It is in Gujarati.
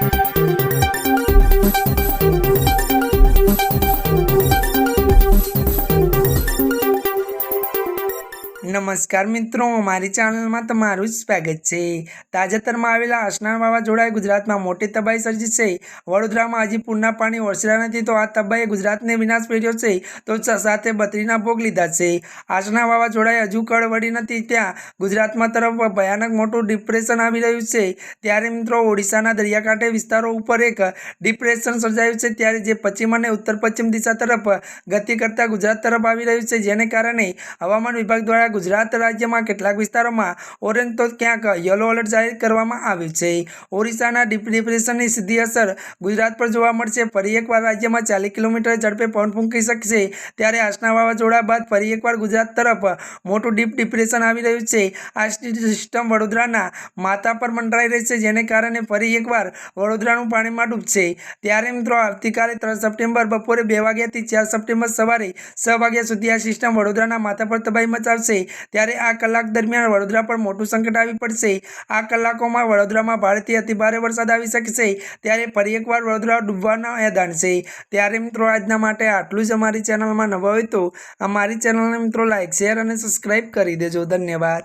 Thank you. નમસ્કાર મિત્રો, મારી ચેનલમાં તમારું સ્વાગત છે. તાજેતરમાં આવેલા અસનાળ વાવાઝોડાએ ગુજરાતમાં મોટી તબાહી સર્જી છે. વડોદરામાં હજી પૂરના પાણી ઓસર્યા નથી, તો આ તબાહીએ ગુજરાતને વિનાશ પહેર્યો છે, તો સાથે બત્રીના ભોગ લીધા છે. આસના વાવાઝોડાએ હજુ કળવડી નથી, ત્યાં ગુજરાતમાં તરફ ભયાનક મોટું ડિપ્રેશન આવી રહ્યું છે. ત્યારે મિત્રો, ઓડિશાના દરિયાકાંઠે વિસ્તારો ઉપર એક ડિપ્રેશન સર્જાયું છે, ત્યારે જે પશ્ચિમ અને ઉત્તર પશ્ચિમ દિશા તરફ ગતિ કરતા ગુજરાત તરફ આવી રહ્યું છે. જેને કારણે હવામાન વિભાગ દ્વારા ગુજરાત રાજ્યમાં કેટલાક વિસ્તારોમાં ઓરેન્જ તો ક્યાંક યલો એલર્ટ જાહેર કરવામાં આવ્યું છે. ઓરિસ્સાના ડીપ ડિપ્રેશનની સીધી અસર ગુજરાત પર જોવા મળશે. ફરી એકવાર રાજ્યમાં ચાલીસ કિલોમીટર ઝડપે પવન ફૂંકી શકશે. ત્યારે આસના વાવાઝોડા બાદ ફરી એકવાર ગુજરાત તરફ મોટું ડીપ ડિપ્રેશન આવી રહ્યું છે. આ સિસ્ટમ વડોદરાના માથા પર મંડરાઈ રહી છે, જેને કારણે ફરી એકવાર વડોદરાનું પાણીમાં ડૂબશે. ત્યારે મિત્રો આવતીકાલે ત્રણ સપ્ટેમ્બર બપોરે બે વાગ્યાથી ચાર સપ્ટેમ્બર સવારે છ વાગ્યા સુધી આ સિસ્ટમ વડોદરાના માથા પર તબાહી મચાવશે. ત્યારે આ કલાક દરમિયાન વડોદરા પર મોટું સંકટ આવી પડશે. આ કલાકોમાં વડોદરામાં ભારેથી અતિભારે વરસાદ આવી શકશે. ત્યારે ફરી એકવાર વડોદરા ડૂબવાના મેદાન છે. ત્યારે મિત્રો આજના માટે આટલું જ અમારી ચેનલમાં નવા હોય તો અમારી ચેનલને મિત્રો લાઈક, શેર અને સબસ્ક્રાઈબ કરી દેજો. ધન્યવાદ.